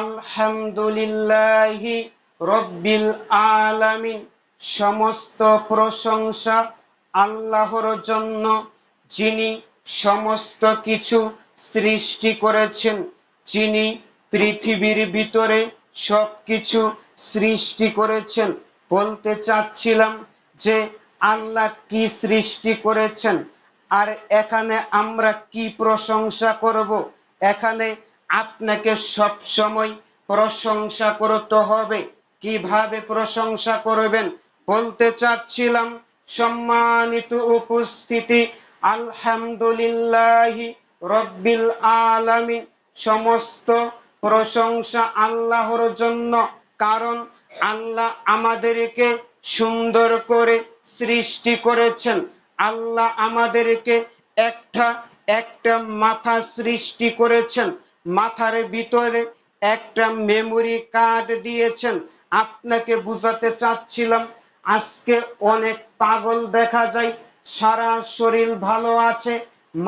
আলহামদুলিল্লাহি রব্বিল আলামিন। সমস্ত প্রশংসা আল্লাহর জন্য, যিনি সমস্ত কিছু সৃষ্টি করেছেন, যিনি পৃথিবীর ভিতরে সবকিছু সৃষ্টি করেছেন। বলতে চাচ্ছিলাম যে আল্লাহ কি সৃষ্টি করেছেন, আর এখানে আমরা কি প্রশংসা করব? এখানে আপনাকে সব সময় প্রশংসা করতে হবে। কীভাবে প্রশংসা করবেন? বলতে চাচ্ছিলাম, সম্মানিত উপস্থিতি, আলহামদুলিল্লাহ রব্বিল আলামিন। সমস্ত প্রশংসা আল্লাহর জন্য, কারণ আল্লাহ আমাদেরকে সুন্দর করে সৃষ্টি করেছেন। আল্লাহ আমাদেরকে একটা একটা মাথা সৃষ্টি করেছেন। মাথার ভিতরে একটা মেমোরি কার্ড দিয়েছেন। আপনাকে বুঝাতে চাচ্ছিলাম, আজকে অনেক পাগল দেখা যায়, সারা শরীর ভালো আছে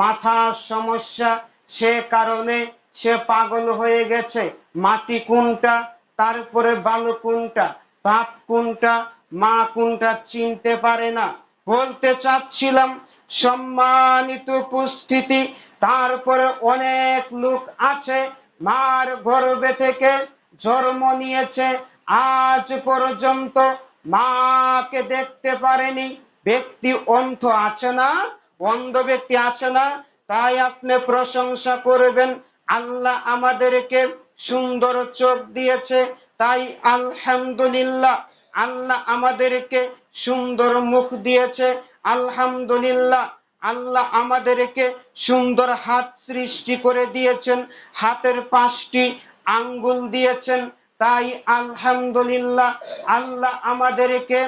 মাথা সমস্যা, সে কারণে সে পাগল হয়ে গেছে। মাটি কোনটা, তারপরে বালু কোনটা, বাপ কোনটা, মা কোনটা চিনতে পারে না। বলতে চাচ্ছিলাম, সম্মানিত উপস্থিতি, তারপরে অনেক লোক আছে, মার গর্ভে থেকে জন্ম নিয়েছে, আজ পর্যন্ত মাকে দেখতে পারেনি, ব্যক্তি অন্ধ আছে না, অন্ধ ব্যক্তি আছে না, তাই আপনি প্রশংসা করবেন, আল্লাহ আমাদেরকে সুন্দর চোখ দিয়েছে, তাই আলহামদুলিল্লাহ। আল্লাহ আমাদেরকে সুন্দর মুখ দিয়েছে। আলহামদুলিল্লাহ, আল্লাহ আমাদেরকে সুন্দর হাত সৃষ্টি করে দিয়েছেন। হাতের পাঁচটি আঙ্গুল দিয়েছেন। তাই আলহামদুলিল্লাহ, আল্লাহ আমাদেরকে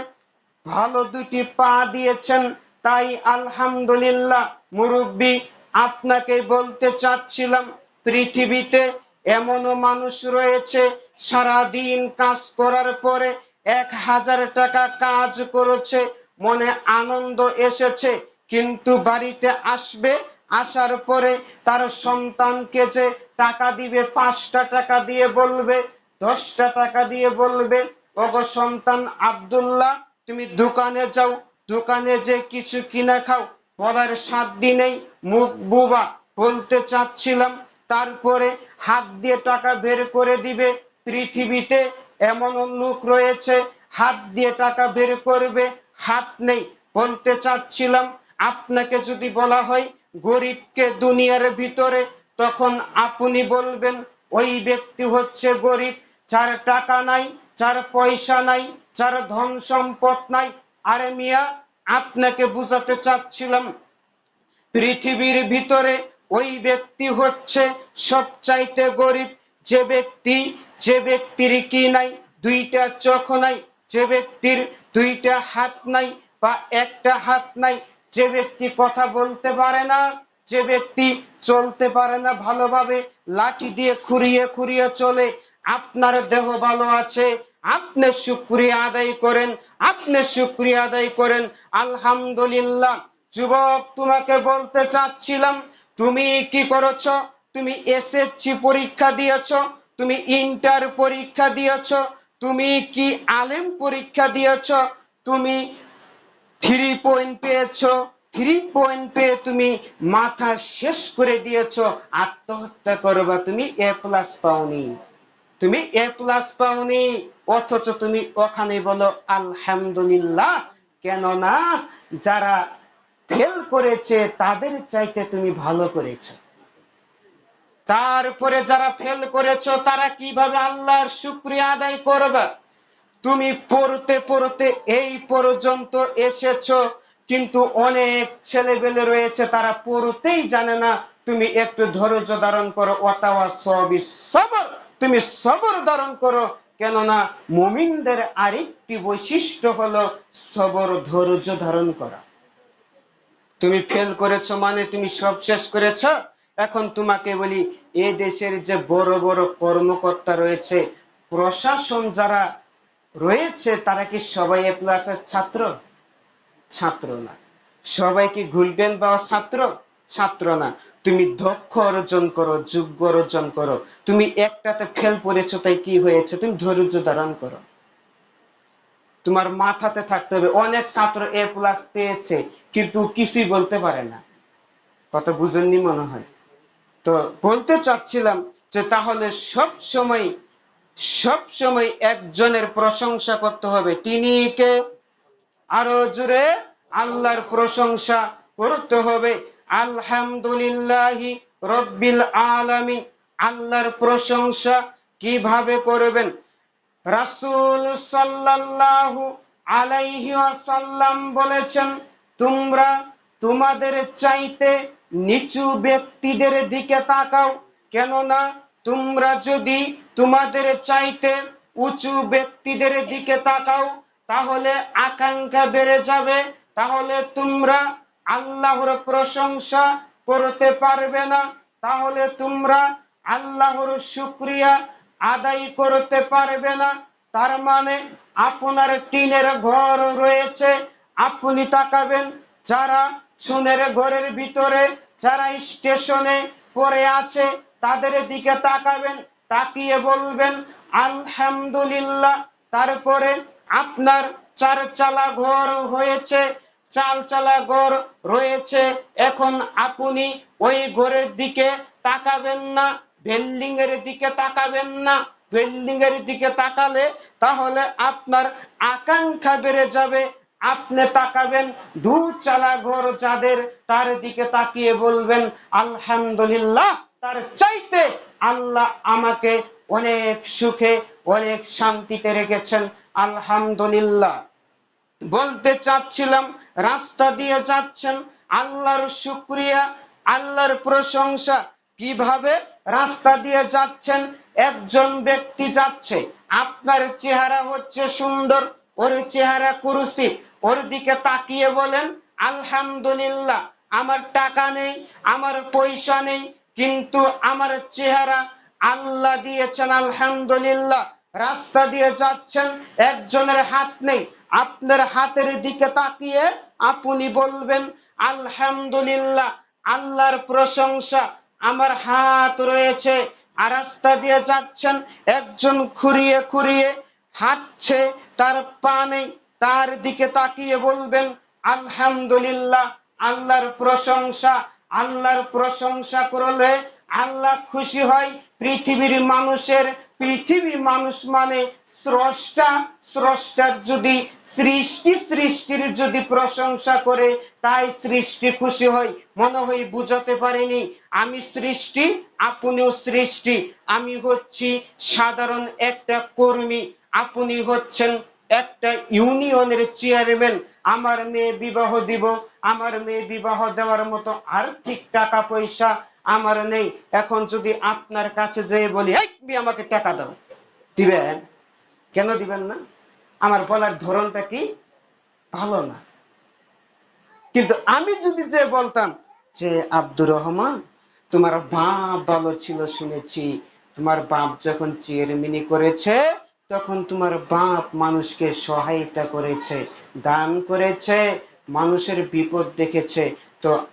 ভালো দুটি পা দিয়েছেন। তাই আলহামদুলিল্লাহ, মুরব্বী, আপনাকে বলতে চাচ্ছিলাম, পৃথিবীতে এমনও মানুষ রয়েছে সারা দিন কাজ করার পরে এক হাজার টাকা কাজ করেছে, মনে আনন্দ এসেছে, কিন্তু বাড়িতে আসবে, আসার পরে তার সন্তানকে যে টাকা দিবে, পাঁচটা টাকা দিয়ে বলবে, দশটা টাকা দিয়ে বলবে, ওগো সন্তান আব্দুল্লাহ, তুমি দোকানে যাও, দোকানে যে কিছু কিনা খাও, বলার সাত দিনেই মুখ বুবা, বলতে চাচ্ছিলাম, তারপরে হাত দিয়ে টাকা বের করে দিবে পৃথিবীতে এমন লোক রয়েছে, হাত দিয়ে টাকা বের করবে, হাত নেই, বলতে চাচ্ছিলাম, আপনাকে যদি বলা হয় গরিবকে দুনিয়ার ভিতরে, তখন আপনি বলবেন, ওই ব্যক্তি হচ্ছে গরিব, যার টাকা নাই, যার পয়সা নাই, যার ধন সম্পদ নাই। আরে মিয়া, আপনাকে বুঝাতে চাচ্ছিলাম, পৃথিবীর ভিতরে ওই ব্যক্তি হচ্ছে সবচাইতে গরিব যে ব্যক্তি, যে ব্যক্তির কি নাই, দুইটা চোখ নাই, যে ব্যক্তির দুইটা হাত নাই বা একটা হাত নাই, যে ব্যক্তি কথা বলতে পারে না, যে ব্যক্তি চলতে পারে না ভালোভাবে, লাঠি দিয়ে খুঁড়িয়ে খুঁড়িয়ে চলে, আপনার দেহ ভালো আছে, আপনি শুক্রিয়া আদায় করেন, আপনি শুক্রিয়া আদায় করেন, আলহামদুলিল্লাহ, যুবক তোমাকে বলতে চাচ্ছিলাম, তুমি কি করেছ? তুমি এসএসসি পরীক্ষা দিয়েছ, তুমি ইন্টার পরীক্ষা দিয়েছ, তুমি কি আলেম পরীক্ষা দিয়েছ, তুমি থ্রি পয়েন্ট পেয়েছ থ্রি পয়েন্ট পেয়ে তুমি মাথা শেষ করে দিয়েছ, আত্মহত্যা করবা, তুমি এ প্লাস পাওনি। তুমি এ প্লাস পাওনি, অথচ তুমি ওখানে বলো, আলহামদুলিল্লাহ। কেননা যারা ফেল করেছে, তাদের চাইতে তুমি ভালো করেছ। তারপরে যারা ফেল করেছ, তারা কীভাবে আল্লাহর শুক্রিয়া আদায় করবে? তুমি পড়তে পড়তে এই পর্যন্ত এসেছ, কিন্তু অনেক ছেলেবেলে রয়েছে, তারা পড়তেই জানে না। তুমি একটু ধৈর্য ধারণ করো অতাওয়া সবই সবর। তুমি সবর ধারণ করো, কেননা মুমিনদের আরেকটি বৈশিষ্ট্য হলো সবর, ধৈর্য ধারণ করা। তুমি ফেল করেছ মানে তুমি সব শেষ করেছ? এখন তোমাকে বলি, এ দেশের যে বড় বড় কর্মকর্তা রয়েছে, প্রশাসন যারা রয়েছে, তারা কি সবাই এ প্লাসের ছাত্র? ছাত্র না। সবাই কি গোল্ডেন পাওয়ার ছাত্র? ছাত্র না। তুমি দক্ষ অর্জন করো, যোগ্য অর্জন করো। তুমি একটাতে ফেল পড়েছো, তাই কি হয়েছে? তুমি ধৈর্য ধারণ করো। তোমার মাথাতে থাকতে হবে, অনেক ছাত্র এ প্লাস পেয়েছে, কিন্তু কিছুই বলতে পারে না। কথা বুঝেননি মনে হয়? তো বলতে চাচ্ছিলাম যে তাহলে সব সময় সব সময় একজনের প্রশংসা করতে হবে। তিনি কে? আরও জোরে আল্লাহর প্রশংসা করতে হবে। আলহামদুলিল্লাহি রব্বিল আলামিন। আল্লাহর প্রশংসা কীভাবে করবেন? রাসূল সাল্লাল্লাহু আলাইহি ওয়াসাল্লাম বলেছেন, তোমরা তোমাদের চাইতে নিচু ব্যক্তিদের দিকে তাকাও, কেননা তোমরা যদি তোমাদের চাইতে উঁচু ব্যক্তিদের দিকে তাকাও, তাহলে আকাঙ্ক্ষা বেড়ে যাবে। তাহলে তোমরা আল্লাহর প্রশংসা করতে পারবে না। তাহলে তোমরা আল্লাহর শুক্রিয়া আদায় করতে পারবে না। তার মানে আপনার টিনের ঘর রয়েছে, আপনি তাকাবেন। যারা সুনের ঘরের ভিতরে যারা স্টেশনে পড়ে আছে, তাদের দিকে তাকাবেন, তাকিয়ে বলবেন, আলহামদুলিল্লাহ। তারপরে আপনার চার চালা ঘর হয়েছে চাল চালা ঘর রয়েছে। এখন আপনি ওই ঘরের দিকে তাকাবেন না বিল্ডিং এর দিকে তাকাবেন না। বিল্ডিং এর দিকে তাকালে তাহলে আপনার আকাঙ্ক্ষা বেড়ে যাবে। আপনি তাকাবেন দু চালা ঘর যাদের, তার দিকে তাকিয়ে বলবেন, আলহামদুলিল্লাহ, তার চাইতে আল্লাহ আমাকে অনেক সুখে, অনেক শান্তিতে রেখেছেন। আলহামদুলিল্লাহ। বলতে চাচ্ছিলাম, রাস্তা দিয়ে যাচ্ছেন, আল্লাহর শুক্রিয়া, আল্লাহর প্রশংসা। কীভাবে রাস্তা দিয়ে যাচ্ছেন? একজন ব্যক্তি যাচ্ছে, আপনার চেহারা হচ্ছে সুন্দর ওর চেহারা কুরুসি। ওর দিকে তাকিয়ে বলেন, আলহামদুলিল্লাহ, আমার টাকা নেই, আমার পয়সা নেই, কিন্তু আমার চেহারা আল্লাহ দিয়েছেন, আলহামদুলিল্লাহ। রাস্তা দিয়ে যাচ্ছেন, একজনের হাত নেই। আপনার হাতের দিকে তাকিয়ে আপনি বলবেন, আলহামদুলিল্লাহ, আল্লাহর প্রশংসা, আমার হাত রয়েছে। আর রাস্তা দিয়ে যাচ্ছেন, একজন খুঁড়িয়ে খুঁড়িয়ে হাঁটছে, তার পা নেই, তার দিকে তাকিয়ে বলবেন, আলহামদুলিল্লাহ, আল্লাহর প্রশংসা আল্লাহর প্রশংসা করলে আল্লাহ খুশি হয়। পৃথিবীর মানুষের, পৃথিবী মানুষ মানে স্রষ্টা, স্রষ্টার যদি সৃষ্টি, সৃষ্টির যদি প্রশংসা করে, তাই সৃষ্টি খুশি হয়। মনে হয় বুঝাতে পারিনি, আমি সৃষ্টি, আপনিও সৃষ্টি, আমি হচ্ছি সাধারণ একটা কর্মী। আপনি হচ্ছেন একটা ইউনিয়নের চেয়ারম্যান। আমার মেয়ে বিবাহ দিব, আমার মেয়ে বিবাহ দেওয়ার মতো আর্থিক টাকা পয়সা আমার নেই। এখন যদি আপনার কাছে যেয়ে বলি আমাকে টাকা দাও। দিবেন? কেন দিবেন না? আমার বলার ধরনটা কি? ভালো না। কিন্তু আমি যদি যে বলতাম, যে আব্দুর রহমান, তোমার বাপ ভালো ছিল শুনেছি। তোমার বাপ যখন চেয়ারম্যানি করেছে তখন তোমার বাপ মানুষকে সহায়তা করেছে, দান করেছে, মানুষের বিপদ দেখেছে। তো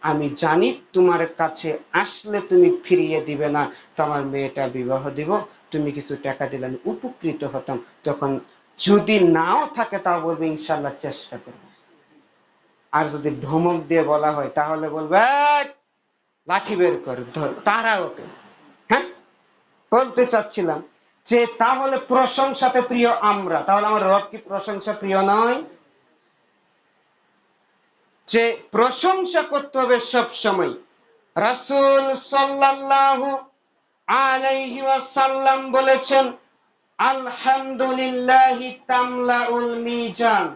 আমি জানি তোমার কাছে আসলে তুমি ফিরিয়ে দিবে না। তো আমার মেয়েটা বিবাহ দিব, তুমি কিছু টাকা দিলে আমি উপকৃত হতাম। তখন যদি নাও থাকে তাও বলবে ইনশাল্লাহ চেষ্টা করব। আর যদি ধমক দিয়ে বলা হয়, তাহলে বলবে লাঠি বের কর, ধর, তারা ওকে। হ্যাঁ? বলতে চাচ্ছিলাম। যে তাহলে প্রশংসাতে প্রিয় আমরা। তাহলে আমার রব কি প্রশংসা প্রিয় নয়? যে প্রশংসা করতে হবে সব সময়। রাসূল সাল্লাল্লাহু আলাইহি ওয়াসাল্লাম বলেছেন, আলহামদুলিল্লাহি তামলাউল মিজান।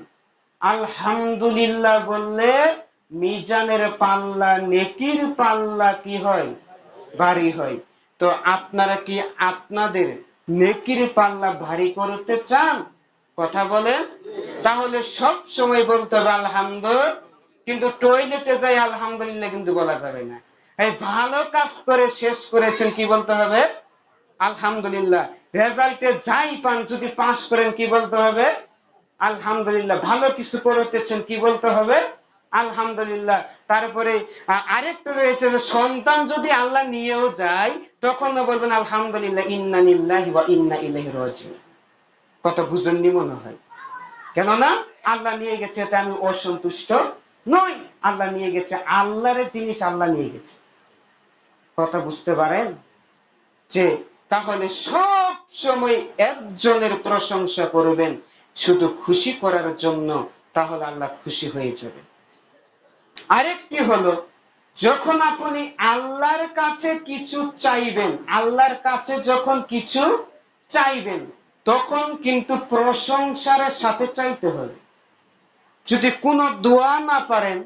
আলহামদুলিল্লাহ বললে মিজানের পাল্লা, নেকির পাল্লা কি হয়? ভারী হয়। তো আপনারা কি আপনাদের নেকির পাল্লা ভারী করতে চান, কথা বলেন, তাহলে সব সময় বলতে হবে আলহামদুলিল্লাহ কিন্তু টয়লেটে যাই আলহামদুলিল্লাহ কিন্তু বলা যাবে না। এই ভালো কাজ করে শেষ করেছেন কি বলতে হবে? আলহামদুলিল্লাহ। রেজাল্টে যাই পান, যদি পাস করেন কি বলতে হবে? আলহামদুলিল্লাহ। ভালো কিছু করতেছেন কি বলতে হবে? আলহামদুলিল্লাহ। তারপরে আরেকটা রয়েছে যে সন্তান যদি আল্লাহ নিয়েও যায় তখনও বলবেন, আলহামদুলিল্লাহ, ইন্না লিল্লাহি ওয়া ইন্না ইলাইহি রাজিউন। কথা বুঝেননি মনে হয়। কেননা, আল্লাহ নিয়ে গেছে এতে আমি অসন্তুষ্ট নই। আল্লাহ নিয়ে গেছে, আল্লাহর জিনিস আল্লাহ নিয়ে গেছে। কথা বুঝতে পারেন? যে, তাহলে সব সময় একজনের প্রশংসা করবেন, শুধু খুশি করার জন্য, তাহলে আল্লাহ খুশি হয়ে যাবে। আরেকটি হলো, যখন আপনি আল্লাহর কাছে কিছু চাইবেন, আল্লাহর কাছে যখন কিছু চাইবেন, তখন কিন্তু প্রশংসার সাথে চাইতে হবে। যদি কোনো দোয়া না পারেন,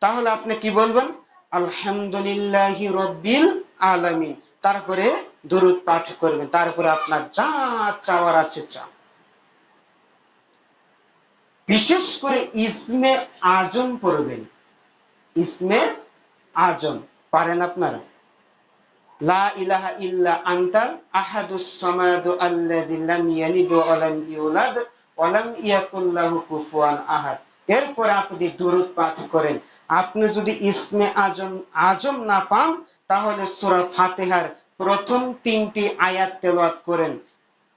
তাহলে আপনি কি বলবেন? আলহামদুলিল্লাহ রব্বিল আলামিন। তারপরে দরুদ পাঠ করবেন। তারপরে আপনার যা চাওয়ার আছে চা বিশেষ করে ইসমে আজম পড়বেন। ইসমে আজম, পারেন আপনারা। লা ইলাহা ইল্লা আনতাল আহাদুস আল্লাযী লাম ইয়ালিদ ওয়া লাম ইউলাদ ওয়া লাম ইয়াকুল লাহু কুফুয়ান আহাদ। এরপর আপনি পাঠ করেন। আপনি যদি ইসমে আজম আজম না পান, তাহলে সূরা ফাতিহার প্রথম তিনটি আয়াত তেলাওয়াত করেন।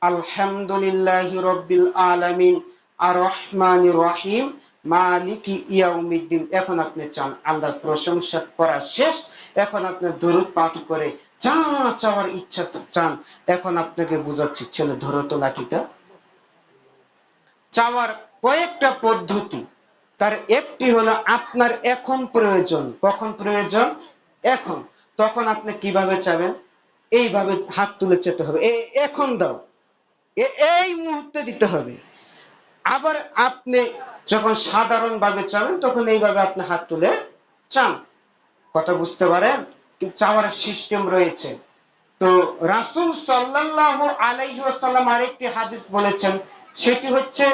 আলহামদুলিল্লাহি রব্বিল আলামিন আর রহমানির রহিম মালিকি ইয়াউমিদ্দিন, এখন আপনি চান আল্লাহর প্রশংসা করা শেষ, এখন আপনি দরুদ পাঠ করে যা চাওয়ার ইচ্ছা চান, এখন আপনাকে ছেলে ধরো তো লাঠিটা। চাওয়ার কয়েকটা পদ্ধতি, তার একটি হলো আপনার এখন প্রয়োজন। কখন প্রয়োজন? এখন। তখন আপনি কীভাবে চাবেন? এইভাবে হাত তুলে চেতে হবে। এখন দাও। এই মুহূর্তে দিতে হবে। আবার আপনি যখন সাধারণ ভাবে চাবেন, তখন এইভাবে আপনি হাত তুলে চান। কথা বুঝতে পারেন? চাওয়ার সিস্টেম রয়েছে। তো রাসূল সাল্লাল্লাহু আলাইহি ওয়াসাল্লাম আরেকটি হাদিস বলেছেন, সেটি হচ্ছে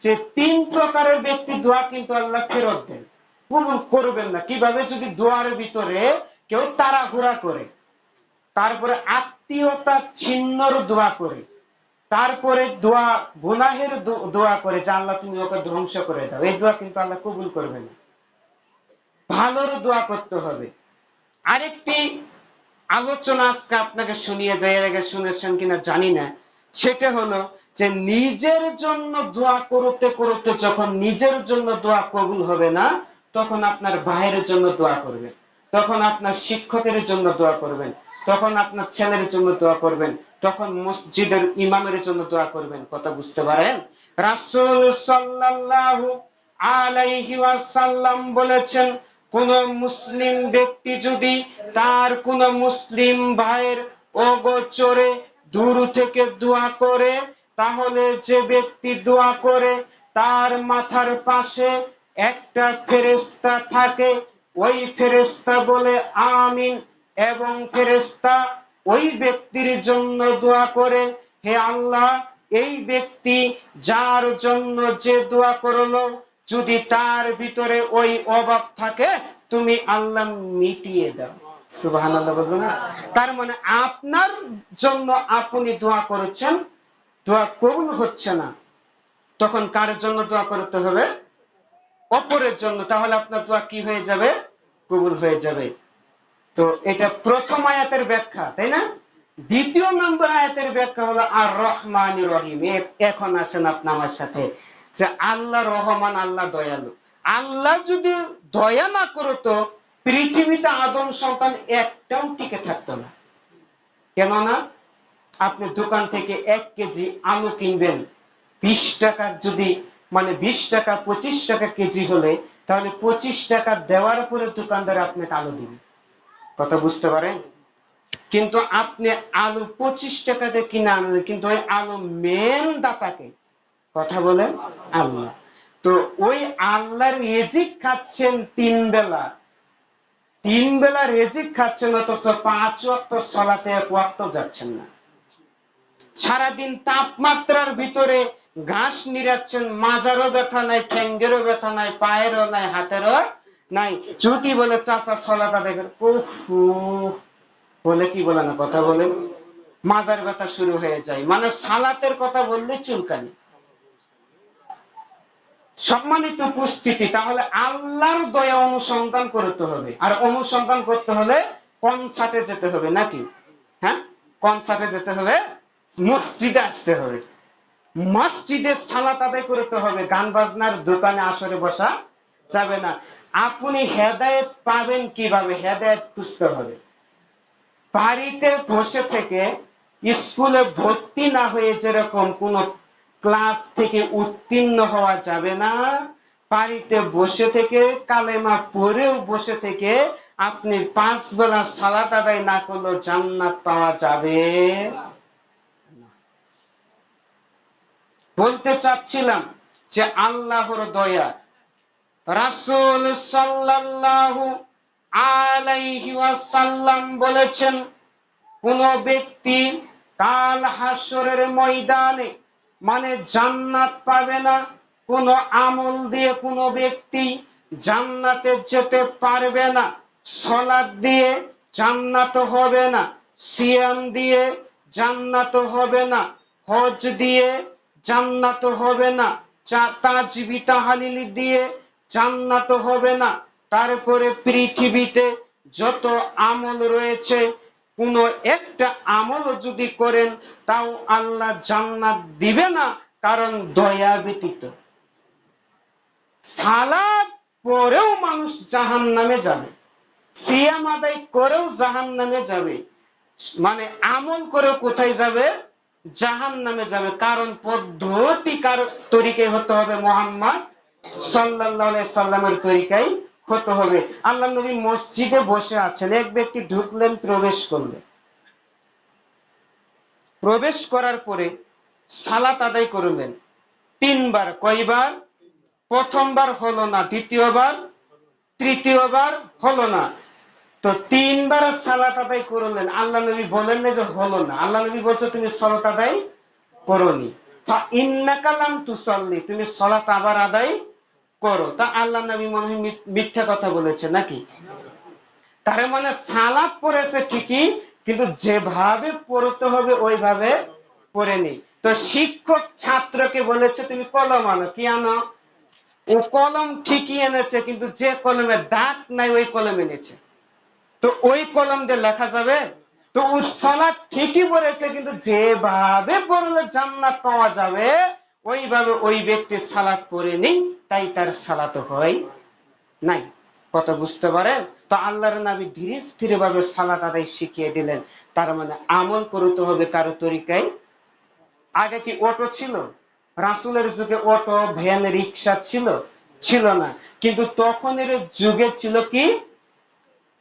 যে তিন প্রকারের ব্যক্তি দোয়া কিন্তু আল্লাহ ফেরত দেন। কবুল করবেন না। কীভাবে? যদি দোয়ার ভিতরে কেউ তাড়াহুড়া করে, তারপরে আত্মীয়তা ছিন্নর দোয়া করে তারপরে দোয়া, গুনাহের দোয়া করে যে আল্লাহ তুমি ওকে ধ্বংস করে দাও। এই দোয়া কিন্তু আল্লাহ কবুল করবে না। ভালোর দোয়া করতে হবে। আরেকটি আলোচনা আজকে আপনাকে শুনিয়ে যাই, এর আগে শুনেছেন কিনা জানি না। সেটা হলো যে নিজের জন্য দোয়া করতে করতে যখন নিজের জন্য দোয়া কবুল হবে না, তখন আপনার ভাইয়ের জন্য দোয়া করবেন। তখন আপনার শিক্ষকের জন্য দোয়া করবেন। তখন আপনার ছেলের জন্য দোয়া করবেন, তখন মসজিদের ইমামের জন্য দোয়া করবেন। কথা বুঝতে পারেন? রাসূল সাল্লাল্লাহু আলাইহি ওয়াসাল্লাম বলেছেন, কোন মুসলিম ব্যক্তি যদি তার কোন মুসলিম ভাইয়ের অগোচরে দূর থেকে দোয়া করে, তাহলে যে ব্যক্তি দোয়া করে, তার মাথার পাশে একটা ফেরেশতা থাকে, ওই ফেরেশতা বলে, আমিন। এবং ফেরেশতা ওই ব্যক্তির জন্য দোয়া করে, হে আল্লাহ, এই ব্যক্তি যার জন্য যে দোয়া করল, যদি তার ভিতরে ওই অভাব থাকে, তুমি আল্লাহ মিটিয়ে দাও। তার মানে আপনার জন্য আপনি দোয়া করেছেন, দোয়া কবুল হচ্ছে না। তখন কার জন্য দোয়া করতে হবে? অপরের জন্য। তাহলে আপনার দোয়া কি হয়ে যাবে? কবুল হয়ে যাবে। তো এটা প্রথম আয়াতের ব্যাখ্যা, তাই না? দ্বিতীয় নম্বর আয়াতের ব্যাখ্যা হলো আর রহমান রহিম এখন আসেন আপনি আমার সাথে যে আল্লাহ রহমান, আল্লাহ দয়ালু। আল্লাহ যদি দয়া না করতো, পৃথিবীতে আদম সন্তান একটাও টিকে থাকতো না। কেননা, আপনি দোকান থেকে এক কেজি আলু কিনবেন, বিশ টাকার যদি মানে বিশ টাকা পঁচিশ টাকা কেজি হলে, তাহলে পঁচিশ টাকা দেওয়ার পরে দোকানদার আপনাকে আলু দিবে। কথা বুঝতে পারেন? কিন্তু আপনি আলু পঁচিশ টাকাতে কিনে আনলেন কিন্তু ওই আলু মেন দাতাকে কথা বলেন আল্লাহ। তো ওই আল্লাহর রেজিক খাচ্ছেন তিন বেলা। তিন বেলা রেজিক খাচ্ছেন, অথচ পাঁচ ওয়াক্ত সলাতে এক ওয়াক্ত যাচ্ছেন না। সারাদিন তাপমাত্রার ভিতরে ঘাস নিরাচ্ছেন মাজারও ব্যথা নাই, ঠ্যাঙ্গেরও ব্যথা নাই, পায়েরও নাই, হাতেরও নাই। যদি বলে চাচা সলাটা দেখেন। উফ, বলে কি বলে না কথা বলে। মাজার ব্যথা শুরু হয়ে যায়। মানে সালাতের কথা বললে চুলকানি। সম্মানিত উপস্থিতি তাহলে আল্লাহর দয়া অনুসন্ধান করতে হবে। আর অনুসন্ধান করতে হলে কনসার্টে যেতে হবে নাকি? হ্যাঁ? কনসার্টে যেতে হবে মসজিদে আসতে হবে। মসজিদে সালাত আদায় করতে হবে গান বাজনার দোকানে আসরে বসা যাবে না। আপনি হেদায়েত পাবেন কীভাবে? হেদায়েত খুঁজতে হবে। বাড়িতে বসে থেকে স্কুলে ভর্তি না হয়ে যেরকম কোন ক্লাস থেকে উত্তীর্ণ হওয়া যাবে না, বাড়িতে বসে থেকে, কালেমা পড়েও বসে থেকে আপনি পাঁচ বেলা সালাত আদায় না করলেও জান্নাত পাওয়া যাবে। বলতে চাচ্ছিলাম যে আল্লাহর দয়া রাসূল সাল্লাল্লাহু আলাইহি ওয়াসাল্লাম বলেছেন, কোন ব্যক্তি কাল হাসরের ময়দানে মানে জান্নাত পাবে না, কোন আমল দিয়ে কোন ব্যক্তি জান্নাতে যেতে পারবে না, সলাদ দিয়ে জান্নাত হবে না, সিয়াম দিয়ে জান্নাত হবে না, হজ দিয়ে জান্নাত হবে না, চা- তাজবি তাহালিল দিয়ে জান্নাত হবে না। তারপরে পৃথিবীতে যত আমল রয়েছে, কোন একটা আমল যদি করেন, তাও আল্লাহ জান্নাত দিবে না, কারণ দয়া ব্যতীত। সালাদ পরেও মানুষ জাহান নামে যাবে। সিয়াম আদায় করেও জাহান নামে যাবে। মানে আমল করে কোথায় যাবে? জাহান নামে যাবে। কারণ পদ্ধতি কার তরিকায় হতে হবে মোহাম্মদ সাল্লামের হতে হবে। আল্লাহ নবী মসজিদে বসে আছেন, এক ব্যক্তি ঢুকলেন, প্রবেশ করলেন। প্রবেশ করার পরে সালাত আদায় করলেন। তিনবার, কয়বার? প্রথমবার হলো না, দ্বিতীয়বার? তৃতীয়বার হলো না। তো তিনবার সালাত আদায় করলেন। আল্লাহ নবী বলেন না যে হলো না। আল্লাহ নবী বলছো, তুমি সালাত আদায় করনি। তুসল্লি, তুমি সলাত আবার আদায় করো। তা আল্লাহ নবী মনে হয় মিথ্যা কথা বলেছে নাকি? তার মানে সালাত পড়েছে ঠিকই, কিন্তু যেভাবে পড়তে হবে ওইভাবে পড়ে নেই তো শিক্ষক ছাত্রকে বলেছে, তুমি কলম আনো, কি আনো? ও কলম ঠিকই এনেছে, কিন্তু যে কলমে দাগ নাই, ওই কলম এনেছে। তো ওই কলম দিয়ে লেখা যাবে, তো ও সলাৎ ঠিকই পড়েছে, কিন্তু যেভাবে পড়লে জান্নাত পাওয়া যাবে ওইভাবে ওই ব্যক্তি সালাত পড়ে নেই, তাই তার সালাত হয় নাই। কথা বুঝতে পারেন? তো আল্লাহর নবী ধীরে স্থির ভাবে সালাত আদায় শিখিয়ে দিলেন। তার মানে আমল করতে হবে কারও তরিকায়। আগে কি অটো ছিল? রাসুলের যুগে অটো, ভ্যান রিক্সা ছিল? ছিল না। কিন্তু তখনের যুগে ছিল কি?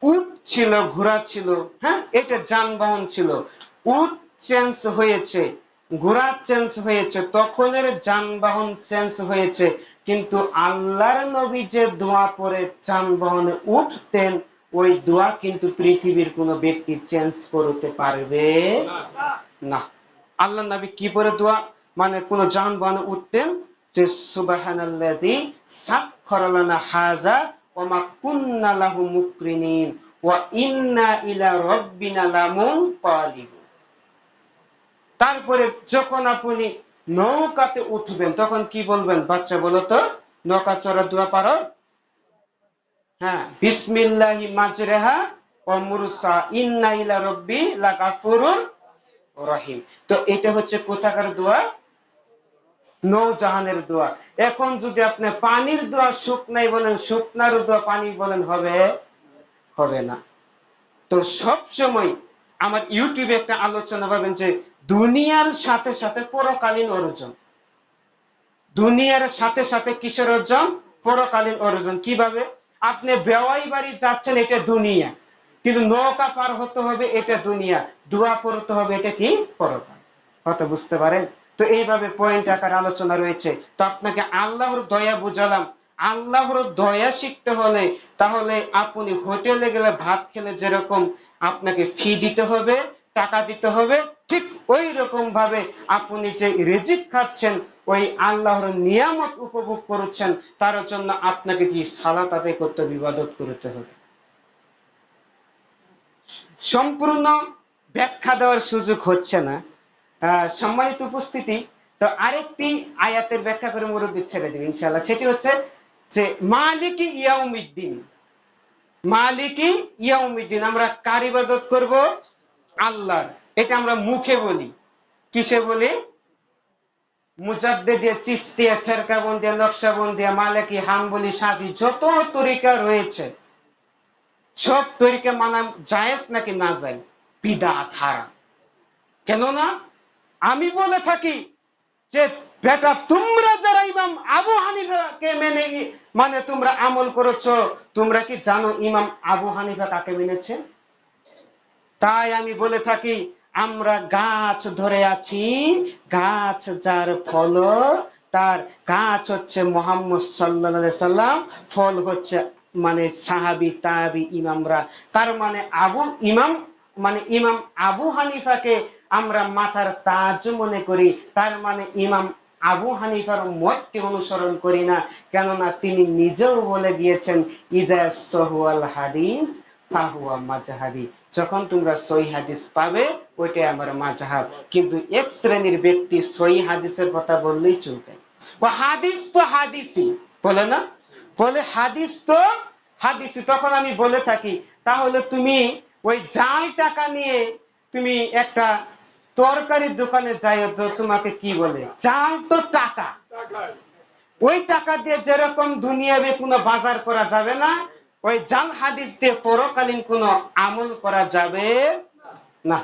উট ছিল, ঘোড়া ছিল হ্যাঁ? এটা যানবাহন ছিল। উট চেঞ্জ হয়েছে। ঘোড়া চেঞ্জ হয়েছে, তখনের যানবাহন চেঞ্জ হয়েছে, কিন্তু আল্লাহর নবী যে দোয়া পরে যানবাহনে উঠতেন, ওই দোয়া কিন্তু পৃথিবীর কোনো ব্যক্তি চেঞ্জ করতে পারবে না। আল্লাহ নবী কি পরে দোয়া? মানে কোন যানবাহনে উঠতেন যে, সুবহানাল্লাযী সাখখারা লানা হাযা ওয়া মা কুন্না লাহু মুকরিনিন ওয়া ইন্না ইলা রাব্বিনা লামুনকালিবুন। তারপরে যখন আপনি নৌকাতে উঠবেন, তখন কি বলবেন বাচ্চা বলো তো? নৌকা চড়া দোয়া পারো? হ্যাঁ বিসমিল্লাহি মাজরেহা ইন্না রাব্বি রহিম। তো এটা হচ্ছে কোথাকার দোয়া? নৌজাহানের দোয়া। এখন যদি আপনি পানির দোয়া শুকনাই বলেন, শুকনার দোয়া পানি বলেন, হবে? হবে না। তো সব সময় আমার ইউটিউবে একটা আলোচনা পাবেন যে দুনিয়ার সাথে সাথে পরকালীন অর্জন। দুনিয়ার সাথে সাথে কিসের অর্জন? পরকালীন অর্জন। কীভাবে? আপনি বেওয়াই বাড়ি যাচ্ছেন, এটা দুনিয়া। কিন্তু নৌকা পার হতে হবে, এটা দুনিয়া। দোয়া পড়তে হবে, এটা কি? পরকাল। কথা বুঝতে পারেন? তো এইভাবে পয়েন্ট আকার আলোচনা রয়েছে। তো আপনাকে আল্লাহর দয়া বুঝালাম। আল্লাহর দয়া শিখতে হলে তাহলে আপনি হোটেলে গেলে ভাত খেলে যেরকম আপনাকে ফি দিতে হবে টাকা দিতে হবে ঠিক ওই রকম ভাবে আপনি যে রিজিক খাচ্ছেন ওই আল্লাহর নিয়ামত উপভোগ করেছেন তার জন্য আপনাকে কি সালাত আদায় করতে হবে, ইবাদত করতে হবে? সম্পূর্ণ ব্যাখ্যা দেওয়ার সুযোগ হচ্ছে না। সম্মানিত উপস্থিতি তো আরেকটি আয়াতের ব্যাখ্যা করে মুরব্বী ছেড়ে দেবে ইনশাআল্লাহ। সেটি হচ্ছে যে মালিকি ইয়াউমিদ্দিন। মালিকি ইয়াউমিদ্দিন, আমরা কার ইবাদত করব? আল্লাহর। এটা আমরা মুখে বলি। কিসে বলি? চিস্তিয়া মালিকি, হাম্বলি, সাফি, যত তরিকা রয়েছে, সব তরিকা মানা নাকি না জায়েজ? বিদাত, হারাম। কেননা আমি বলে থাকি যে বেটা, তোমরা যারা ইমাম আবু হানিফাকে মেনে মানে তোমরা আমল করেছ, তোমরা কি জানো ইমাম আবু হানিফা কাকে মেনেছে? তাই আমি বলে থাকি, আমরা গাছ ধরে আছি, গাছ যার ফল, তার গাছ হচ্ছে মোহাম্মদ সাল্লাহ সাল্লাম, ফল হচ্ছে মানে সাহাবি তাহাবি ইমামরা। তার মানে আবু, ইমাম মানে ইমাম আবু হানিফাকে আমরা মাথার তাজ মনে করি। তার মানে ইমাম আবু হানিফার মতকে অনুসরণ করি না, কেননা তিনি নিজেও বলে গিয়েছেন, ইদা সহুয়াল হাদিস ফাহুয়া মাজহাবি। যখন তোমরা সই হাদিস পাবে, ওইটাই আমার মাজহাব। কিন্তু এক শ্রেণির ব্যক্তি সই হাদিসের কথা বললেই চলবে। হাদিস তো বলে না? বলে হাদিস তো হাদিসই। তখন আমি বলে থাকি, তাহলে তুমি ওই জাল টাকা নিয়ে তুমি একটা তরকারির দোকানে যাই তো তোমাকে কি বলে? চাল তো টাকা। ওই টাকা দিয়ে যেরকম দুনিয়াবে কোনো বাজার করা যাবে না, ওই জাল হাদিস দিয়ে পরকালীন কোনো আমল করা যাবে না।